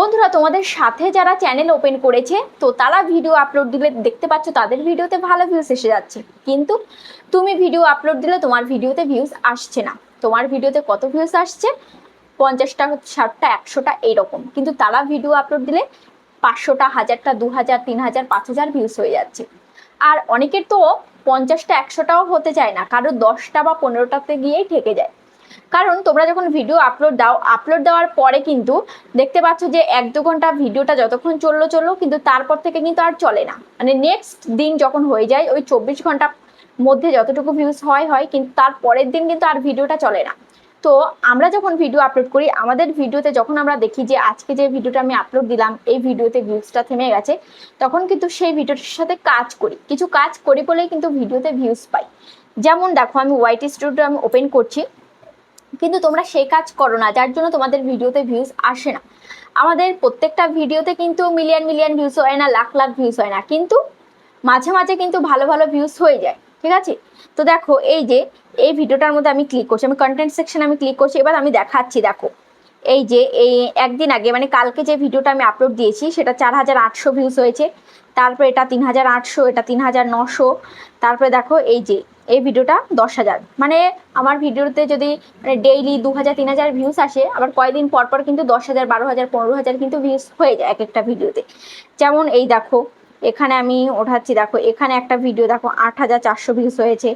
বন্ধুরা, তোমাদের সাথে যারা চ্যানেল ওপেন করেছে, তো তারা ভিডিও আপলোড দিলে দেখতে পাচ্ছ, তাদের ভিডিওতে ভালো ভিউজ এসে যাচ্ছে। কিন্তু তুমি ভিডিও আপলোড দিলে তোমার ভিডিওতে ভিউজ আসছে না। তোমার ভিডিওতে কত ভিউজ আসছে? পঞ্চাশটা, ষাটটা, একশোটা এইরকম কিন্তু তারা ভিডিও আপলোড দিলে পাঁচশোটা, হাজারটা দু হাজার তিন হাজার পাঁচ হাজার ভিউজ হয়ে যাচ্ছে। আর অনেকের তো পঞ্চাশটা, একশোটাও হতে চায় না। কারও দশটা বা পনেরোটাতে গিয়েই ঠেকে যায়। কারণ তোমরা যখন ভিডিও আপলোড দাও আপলোড দেওয়ার পরে কিন্তু দেখতে পাচ্ছ যে এক দু ঘণ্টা ভিডিওটা যতক্ষণ চলল চলল, কিন্তু তারপর থেকে কিন্তু আর চলে না। মানে নেক্সট দিন যখন হয়ে যায়, ওই চব্বিশ ঘণ্টা মধ্যে যতটুকু ভিউজ হয় হয়, কিন্তু তার পরের দিন কিন্তু আর ভিডিওটা চলে না। তো আমরা যখন ভিডিও আপলোড করি, আমাদের ভিডিওতে যখন আমরা দেখি যে আজকে যে ভিডিওটা আমি আপলোড দিলাম, এই ভিডিওতে ভিউজটা থেমে গেছে, তখন কিন্তু সেই ভিডিওটার সাথে কাজ করি। কিছু কাজ করি বলেই কিন্তু ভিডিওতে ভিউজ পাই। যেমন দেখো, আমি ওয়াইটি স্টুডিও আমি ওপেন করছি। কিন্তু তোমরা সেই কাজ করো না, যার জন্য তোমাদের ভিডিওতে ভিউজ আসে না। আমাদের প্রত্যেকটা ভিডিওতে কিন্তু মিলিয়ন মিলিয়ন ভিউজ হয় না, লাখ লাখ ভিউজ হয় না, কিন্তু মাঝে মাঝে কিন্তু ভালো ভালো ভিউজ হয়ে যায়, ঠিক আছে? তো দেখো, এই যে, এই ভিডিওটার মধ্যে আমি ক্লিক করছি, আমি কন্টেন্ট সেকশন আমি ক্লিক করছি, এবার আমি দেখাচ্ছি, দেখো। এই যে, এই একদিন আগে মানে কালকে যে ভিডিওটা আমি আপলোড দিয়েছি, সেটা চার হাজার আটশো ভিউজ হয়েছে, তারপরে এটা তিন হাজার আটশো, এটা তিন হাজার নশো, তারপরে দেখো, এই যে এই ভিডিওটা দশ হাজার। মানে আমার ভিডিওতে যদি মানে ডেইলি দু হাজার, তিন হাজার ভিউস আসে, আবার কয়েকদিন পর পর কিন্তু দশ হাজার, বারো হাজার, পনেরো হাজার কিন্তু ভিউস হয়ে যায় এক একটা ভিডিওতে। যেমন এই দেখো, এখানে আমি ওঠাচ্ছি, দেখো, এখানে একটা ভিডিও দেখো, আট হাজার চারশো ভিউস হয়েছে।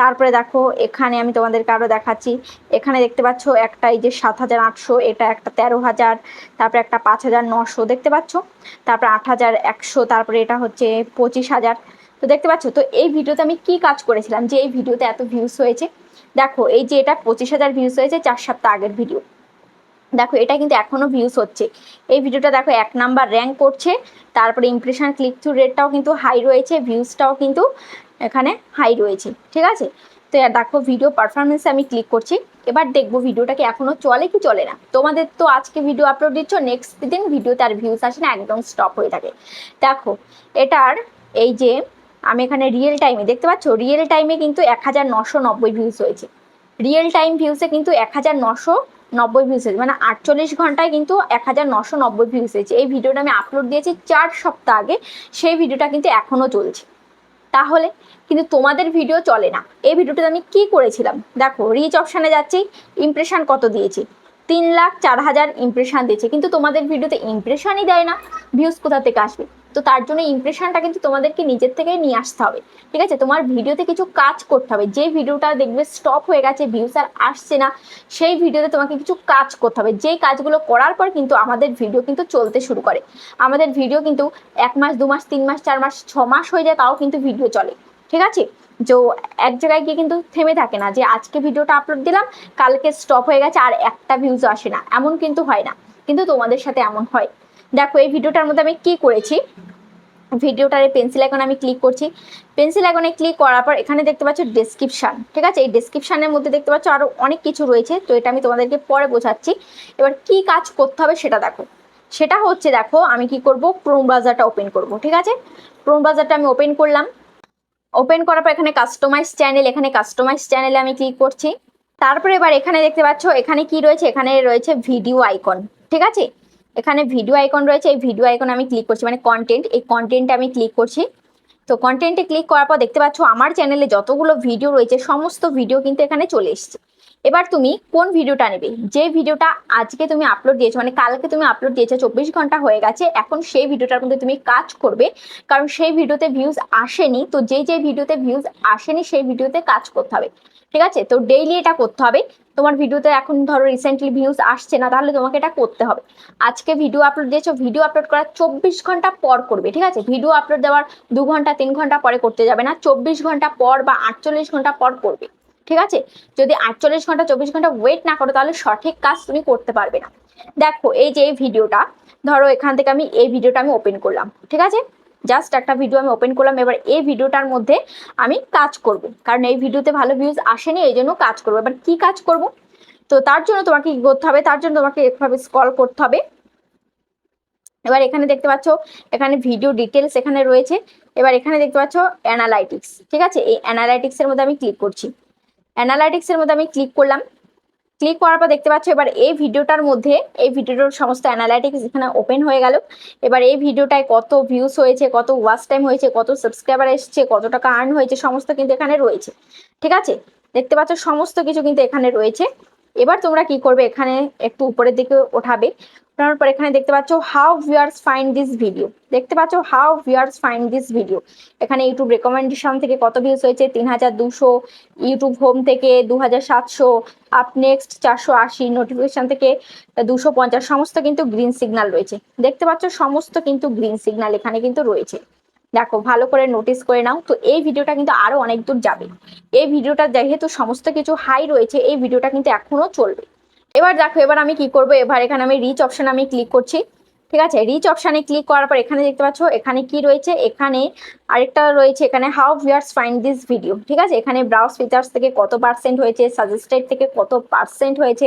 তারপরে দেখো, এখানে আমি তোমাদেরকে আরও দেখাচ্ছি। এখানে দেখতে পাচ্ছ একটা এই যে সাত হাজার আটশো, এটা একটা তেরো হাজার, তারপরে একটা পাঁচ হাজার নশো, দেখতে পাচ্ছ? তারপরে আট হাজার একশো, তারপরে এটা হচ্ছে পঁচিশ হাজার। তো দেখতে পাচ্ছ, তো এই ভিডিওতে আমি কি কাজ করেছিলাম? যে এই ভিডিওতে এত ভিউস হয়েছে। দেখো, এই যে এটা পঁচিশ হাজার ভিউস হয়েছে চার সপ্তাহ আগের ভিডিও দেখো, এটা কিন্তু এখনও ভিউস হচ্ছে। এই ভিডিওটা দেখো, এক নাম্বার র্যাঙ্ক করছে। তারপরে ইমপ্রেশন ক্লিক থ্রু রেটটাও কিন্তু হাই রয়েছে ভিউসটাও কিন্তু এখানে হাই রয়েছে, ঠিক আছে? তো এর দেখো ভিডিও পারফরমেন্সে আমি ক্লিক করছি। এবার দেখব ভিডিওটা কি এখনও চলে কি চলে না। তোমাদের তো আজকে ভিডিও আপলোড দিচ্ছ নেক্সট দিন ভিডিওতে আর ভিউজ আসে না, একদম স্টপ হয়ে থাকে। দেখো, এটার এই যে আমি এখানে রিয়েল টাইমে দেখতে পাচ্ছ? রিয়েল টাইমে কিন্তু এক হাজার নশো নব্বই ভিউজ হয়েছে। রিয়েল টাইম ভিউসে কিন্তু এক হাজার নশো নব্বই ভিউস হয়েছে। মানে আটচল্লিশ ঘন্টায় কিন্তু এক হাজার নশো নব্বই ভিউস হয়েছে। এই ভিডিওটা আমি আপলোড দিয়েছি চার সপ্তাহ আগে। সেই ভিডিওটা কিন্তু এখনও চলছে। তাহলে কিন্তু তোমাদের ভিডিও চলে না। এই ভিডিওটাতে আমি কি করেছিলাম? দেখো রিচ অপশানে যাচ্ছি ইমপ্রেশন কত দিয়েছি? তিন লাখ চার হাজার ইমপ্রেশন দিয়েছে। কিন্তু তোমাদের ভিডিওতে ইমপ্রেশনই দেয় না। ভিউজ কোথা থেকে আসবে? তো তার জন্য ইমপ্রেশনটা কিন্তু তোমাদেরকে নিজের থেকে নিয়ে আসতে হবে। ঠিক আছে? তোমার ভিডিওতে কিছু কাজ করতে হবে। যে ভিডিওটা দেখবে স্টপ হয়ে গেছে ভিউস আর আসছে না, সেই ভিডিওতে তোমাকে কিছু কাজ করতে হবে। যেই কাজগুলো করার পর কিন্তু আমাদের ভিডিও কিন্তু চলতে শুরু করে। আমাদের ভিডিও কিন্তু এক মাস, দু মাস, তিন মাস, চার মাস, ছ মাস হয়ে যায়, তাও কিন্তু ভিডিও চলে। ঠিক আছে? তো এক জায়গায় গিয়ে কিন্তু থেমে থাকে না যে, আজকে ভিডিওটা আপলোড দিলাম, কালকে স্টপ হয়ে গেছে, আর একটা ভিউজও আসে না। এমন কিন্তু হয় না। কিন্তু তোমাদের সাথে এমন হয়। দেখো, এই ভিডিওটার মধ্যে আমি কি করেছি? ভিডিওটার এই পেন্সিল আইকনে আমি ক্লিক করছি। পেন্সিল আইকনে ক্লিক করার পর এখানে দেখতে পাচ্ছ ডেসক্রিপশান ঠিক আছে? এই ডেসক্রিপশানের মধ্যে দেখতে পাচ্ছ আরও অনেক কিছু রয়েছে, তো এটা আমি তোমাদেরকে পরে বোঝাচ্ছি। এবার কি কাজ করতে হবে সেটা দেখো। সেটা হচ্ছে দেখো, আমি কি করব? ক্রোম ব্রাউজারটা ওপেন করব, ঠিক আছে? ক্রোম ব্রাউজারটা আমি ওপেন করলাম। ওপেন করার পর এখানে কাস্টমাইজ চ্যানেল এখানে কাস্টমাইজ চ্যানেলে আমি ক্লিক করছি। তারপরে এবার এখানে দেখতে পাচ্ছ, এখানে কি রয়েছে? এখানে রয়েছে ভিডিও আইকন ঠিক আছে? এখানে ভিডিও আইকন রয়েছে, এই ভিডিও আইকন আমি ক্লিক করছি মানে কন্টেন্ট এই কন্টেন্টে আমি ক্লিক করছি। তো কন্টেন্টে ক্লিক করার পর দেখতে পাচ্ছ, আমার চ্যানেলে যতগুলো ভিডিও রয়েছে, সমস্ত ভিডিও কিন্তু এখানে চলে এসছে। এবার তুমি কোন ভিডিওটা নেবে? যে ভিডিওটা আজকে তুমি আপলোড দিয়েছ মানে কালকে তুমি আপলোড দিয়েছ, চব্বিশ ঘণ্টা হয়ে গেছে, এখন সেই ভিডিওটার মধ্যে তুমি কাজ করবে। কারণ সেই ভিডিওতে ভিউজ আসেনি, তো যে যে ভিডিওতে ভিউজ আসেনি, সেই ভিডিওতে কাজ করতে হবে। ঠিক আছে? তো ডেইলি এটা করতে হবে। তোমার ভিডিওতে এখন ধরো রিসেন্টলি ভিউজ আসছে না, তাহলে তোমাকে এটা করতে হবে। আজকে ভিডিও আপলোড দিয়েছ ভিডিও আপলোড করার চব্বিশ ঘণ্টা পর করবে, ঠিক আছে? ভিডিও আপলোড দেওয়ার দু ঘণ্টা, তিন ঘণ্টা পরে করতে যাবে না, চব্বিশ ঘণ্টা পর বা আটচল্লিশ ঘণ্টা পর করবে। ঠিক আছে? যদি আটচল্লিশ ঘণ্টা, চব্বিশ ঘণ্টা ওয়েট না করো, তাহলে সঠিক কাজ তুমি করতে পারবে না। দেখো, এই যে এই ভিডিওটা, ধরো এখান থেকে আমি এই ভিডিওটা আমি ওপেন করলাম, ঠিক আছে? জাস্ট একটা ভিডিও আমি ওপেন করলাম, এবার এই ভিডিওটার মধ্যে আমি কাজ করব। কারণ এই ভিডিওতে ভালো ভিউজ আসেনি, এই জন্য কাজ করব। এবার কি কাজ করব? তো তার জন্য তোমাকে কি করতে হবে? তার জন্য তোমাকে এভাবে স্কল করতে হবে। এবার এখানে দেখতে পাচ্ছ, এখানে ভিডিও ডিটেলস এখানে রয়েছে। এবার এখানে দেখতে পাচ্ছ অ্যানালাইটিক্স ঠিক আছে? এই অ্যানালাইটিক্সের মধ্যে আমি ক্লিক করছি। অ্যানালাইটিক্সের মধ্যে আমি ক্লিক করলাম। ক্লিক করার পর দেখতে পাচ্ছ এবার এই ভিডিওটার মধ্যে, এই ভিডিওটার সমস্ত অ্যানালাইটিক্স এখানে ওপেন হয়ে গেল। এবার এই ভিডিওটায় কত ভিউস হয়েছে, কত ওয়াচ টাইম হয়েছে, কত সাবস্ক্রাইবার এসছে, কত টাকা আর্ন হয়েছে, সমস্ত কিন্তু এখানে রয়েছে। ঠিক আছে? দেখতে পাচ্ছ সমস্ত কিছু কিন্তু এখানে রয়েছে। এবার তোমরা কি করবে? এখানে একটু উপরের দিকে ওঠাবে। ওঠানোর পর এখানে দেখতে পাচ্ছ how viewers find this video দেখতে পাচ্ছ how viewers find this video এখানে ইউটিউব রেকমেন্ডেশন থেকে কত ভিউস হয়েছে? তিন হাজার দুশো ইউটিউব হোম থেকে দু হাজার সাতশো আপ নেক্সট চারশো আশি নোটিফিকেশন থেকে দুশো পঞ্চাশ, সমস্ত কিন্তু গ্রিন সিগনাল রয়েছে। দেখতে পাচ্ছ সমস্ত কিন্তু গ্রিন সিগনাল এখানে কিন্তু রয়েছে। দেখো, ভালো করে নোটিস করে নাও। তো এই ভিডিওটা কিন্তু আরও অনেক দূর যাবে। এই ভিডিওটা যেহেতু সমস্ত কিছু হাই রয়েছে, এই ভিডিওটা কিন্তু এখনও চলবে। এবার দেখো, এবার আমি কি করব? এবার এখানে আমি রিচ অপশন আমি ক্লিক করছি। ঠিক আছে? রিচ অপশানে ক্লিক করার পর এখানে দেখতে পাচ্ছ, এখানে কি রয়েছে? এখানে আরেকটা রয়েছে, এখানে how viewers find this video ঠিক আছে? এখানে ব্রাউজ ফিচার্স থেকে কত পার্সেন্ট হয়েছে সাজেস্টেড থেকে কত পার্সেন্ট হয়েছে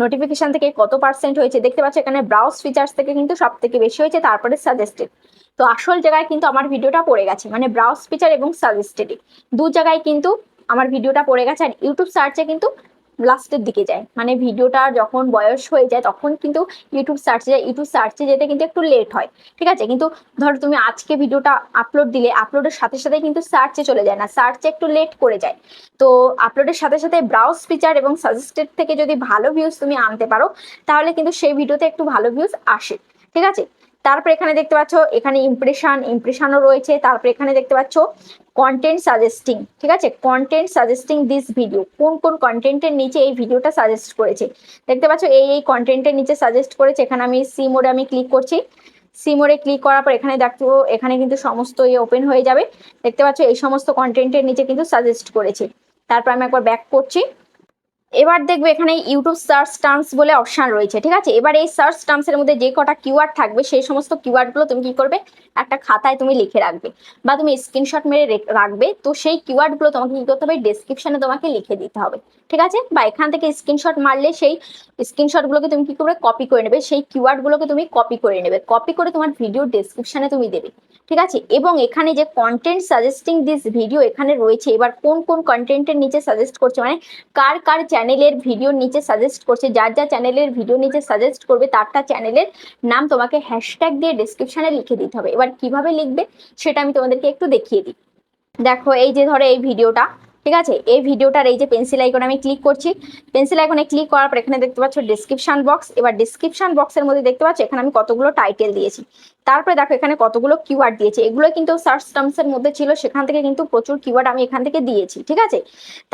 নোটিফিকেশন থেকে কত পার্সেন্ট হয়েছে, দেখতে পাচ্ছ এখানে ব্রাউজ ফিচার্স থেকে কিন্তু সব থেকে বেশি হয়েছে, তারপরে সাজেস্টেড তো আসল জায়গায় কিন্তু আমার ভিডিওটা পড়ে গেছে মানে ব্রাউজ ফিচার এবং সাজেস্টেডে দু জায়গায় কিন্তু আমার ভিডিওটা পড়ে গেছে, আর ইউটিউব সার্চে কিন্তু লাস্টের দিকে যায়। মানে ভিডিওটা যখন বয়স হয়ে যায়, তখন কিন্তু ইউটিউব সার্চে যায় ইউটিউব সার্চে যেতে কিন্তু একটু লেট হয়। ঠিক আছে? কিন্তু ধরো তুমি আজকে ভিডিওটা আপলোড দিলে আপলোডের সাথে সাথে কিন্তু সার্চে চলে যায় না। সার্চে একটু লেট করে যায়। তো আপলোডের সাথে সাথে ব্রাউজ ফিচার এবং সাজেস্টেড থেকে যদি ভালো ভিউজ তুমি আনতে পারো, তাহলে কিন্তু সেই ভিডিওতে একটু ভালো ভিউজ আসে। ঠিক আছে? তারপর এখানে দেখতে পাচ্ছ, এখানে ইমপ্রেশন ইমপ্রেশনও রয়েছে। তারপর এখানে দেখতে পাচ্ছ কন্টেন্ট সাজেস্টিং ঠিক আছে? কন্টেন্ট সাজেস্টিং দিস ভিডিও কোন কোন কন্টেন্টের নিচে এই ভিডিওটা সাজেস্ট করেছে? দেখতে পাচ্ছ, এই এই কন্টেন্টের নিচে সাজেস্ট করেছে, এখানে আমি সি মোডে আমি ক্লিক করছি। সি মোডে ক্লিক করার পর এখানে দেখো, এখানে কিন্তু সমস্ত ইয়ে ওপেন হয়ে যাবে। দেখতে পাচ্ছ, এই সমস্ত কন্টেন্টের নিচে কিন্তু সাজেস্ট করেছে। তারপর আমি একবার ব্যাক করছি। এবার দেখবে এখানে ইউটিউব সার্চ টার্মস বলে অপশান রয়েছে, ঠিক আছে? এবার এই সার্চ টার্মসের মধ্যে যে কটা কিওয়ার্ড থাকবে, সেই সমস্ত কিওয়ার্ডগুলো তুমি কি করবে? একটা খাতায় তুমি লিখে রাখবে বা তুমি স্ক্রিনশট মেরে রাখবে। তো সেই কিওয়ার্ডগুলো তোমাকে কি করতে হবে? ডেসক্রিপশনে তোমাকে লিখে দিতে হবে, ঠিক আছে? বা এখান থেকে স্ক্রিনশট মারলে সেই স্ক্রিনশটগুলোকে তুমি কি করবে? কপি করে নেবে। সেই কিওয়ার্ডগুলোকে তুমি কপি করে নেবে। কপি করে তোমার ভিডিও ডেসক্রিপশনে তুমি দেবে, ঠিক আছে? এবং এখানে যে কন্টেন্ট সাজেস্টিং দিস ভিডিও এখানে রয়েছে। এবার কোন কোন কন্টেন্টের নিচে সাজেস্ট করছে? মানে কার কার চ্যানেলের ভিডিওর নিচে সাজেস্ট করছে। যার যা চ্যানেলের ভিডিও নিচে সাজেস্ট করবে, তারটা চ্যানেলের নাম তোমাকে হ্যাশট্যাগ দিয়ে ডিসক্রিপশনে লিখে দিতে হবে। এবার কীভাবে লিখবে, সেটা আমি তোমাদেরকে একটু দেখিয়ে দিই। দেখো, এই যে ধরো এই ভিডিওটা ঠিক আছে? এই ভিডিওটার এই যে পেন্সিল আইকনে আমি ক্লিক করছি পেন্সিল আইকনে ক্লিক করার পর এখানে দেখতে পাচ্ছ ডিসক্রিপশন বক্স এবার ডিসক্রিপশন বক্সের মধ্যে দেখতে পাচ্ছ এখানে আমি কতগুলো টাইটেল দিয়েছি। তারপরে দেখো এখানে কতগুলো কিওয়ার্ড দিয়েছে, এগুলো কিন্তু সার্চ টার্মসের মধ্যে ছিল, সেখান থেকে কিন্তু প্রচুর কিওয়ার্ড আমি এখান থেকে দিয়েছি, ঠিক আছে?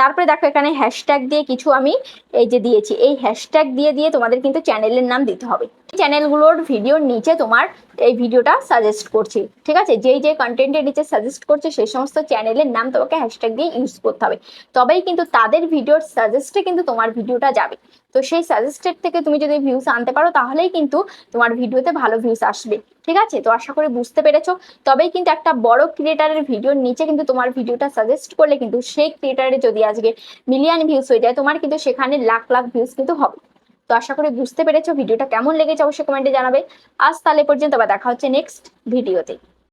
তারপরে দেখো এখানে হ্যাশট্যাগ দিয়ে কিছু আমি এই যে দিয়েছি, এই হ্যাশট্যাগ দিয়ে দিয়ে তোমাদের কিন্তু চ্যানেলের নাম দিতে হবে। চ্যানেলগুলোর ভিডিওর নিচে তোমার এই ভিডিওটা সাজেস্ট করছি, ঠিক আছে? যেই যে কন্টেন্টের নিচে সাজেস্ট করছে, সেই সমস্ত চ্যানেলের নাম তোমাকে হ্যাশট্যাগ দিয়ে ইউজ করতে হবে। তবেই কিন্তু তাদের ভিডিওর সাজেস্টে কিন্তু তোমার ভিডিওটা যাবে। তো সেই সাজেস্টেড থেকে তুমি যদি ভিউজ আনতে পারো, তাহলেই কিন্তু তোমার ভিডিওতে ভালো ভিউজ আসবে। ঠিক আছে? তো আশা করি বুঝতে পেরেছ। তবেই কিন্তু একটা বড় ক্রিয়েটারের ভিডিওর নিচে কিন্তু তোমার ভিডিওটা সাজেস্ট করলে কিন্তু সেই ক্রিয়েটারে যদি আজকে মিলিয়ন ভিউজ হয়ে যায়, তোমার কিন্তু সেখানে লাখ লাখ ভিউজ কিন্তু হবে। তো আশা করি বুঝতে পেরেছ। ভিডিওটা কেমন লেগেছে অবশ্যই কমেন্টে জানাবে। আজ তাহলে পর্যন্ত আবার দেখা হচ্ছে নেক্সট ভিডিওতে